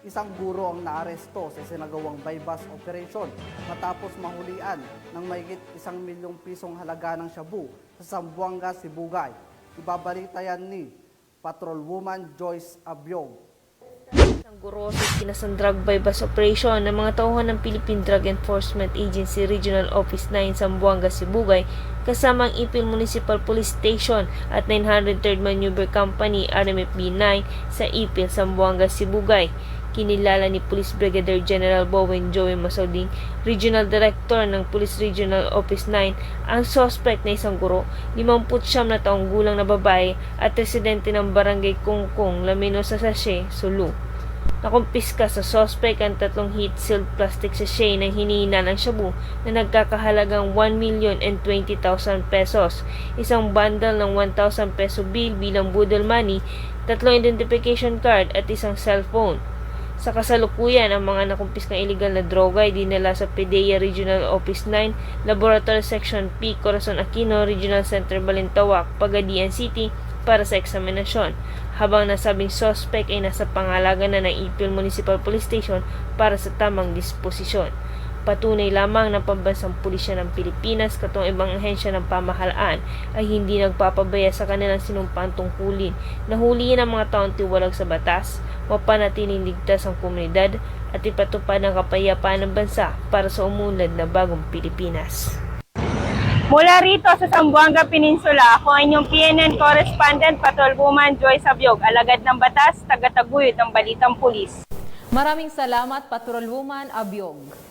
isang guro ang naaresto sa sinagawang bypass operation matapos mahulian ng mahigit isang milyong pisong halaga ng shabu sa Zamboanga, Sibugay. Ibabalita yan ni Patrolwoman Joyce Abiog. Ang guro sa kinasang drug bypass operation ng mga tauhan ng Philippine Drug Enforcement Agency Regional Office 9 Zamboanga, Sibugay kasama ang Ipil Municipal Police Station at 903rd Maneuver Company RMFB 9 sa Ipil, Zamboanga, Sibugay. Kinilala ni Police Brigadier General Bowen Joey Masauding, Regional Director ng Police Regional Office 9, ang suspect na isang guro, 59 na taong gulang na babae at residente ng Barangay Kungkung, Lamino sa Sachet, Sulu. Nakumpiska sa suspect ang tatlong heat-sealed plastic sachet ng hinihina ng shabu na nagkakahalagang 1,020,000 pesos, isang bundle ng 1,000 peso bill bilang budol money, tatlong identification card at isang cellphone. Sa kasalukuyan, ang mga nakumpiskang illegal na droga ay dinala sa PDEA Regional Office 9, Laboratory Section P, Corazon Aquino, Regional Center Balintawak, Pagadian City, para sa eksaminasyon, habang nasabing suspect ay nasa pangalagan na ng Ipil Municipal Police Station para sa tamang disposisyon. Patunay lamang ng pambansang pulisya ng Pilipinas katong ibang ahensya ng pamahalaan ay hindi nagpapabaya sa kanilang sinumpang tungkulin na huliin ang mga taong tiwalag sa batas, mapanatiling ligtas ang komunidad at ipatupad ang kapayapaan ng bansa para sa umunlad na bagong Pilipinas. Mula rito sa Zamboanga Peninsula, ako ang inyong PNN correspondent Patrolwoman Joy Sabyog, alagad ng batas, tagataguyod ng Balitang Pulis. Maraming salamat, Patrolwoman Abyog.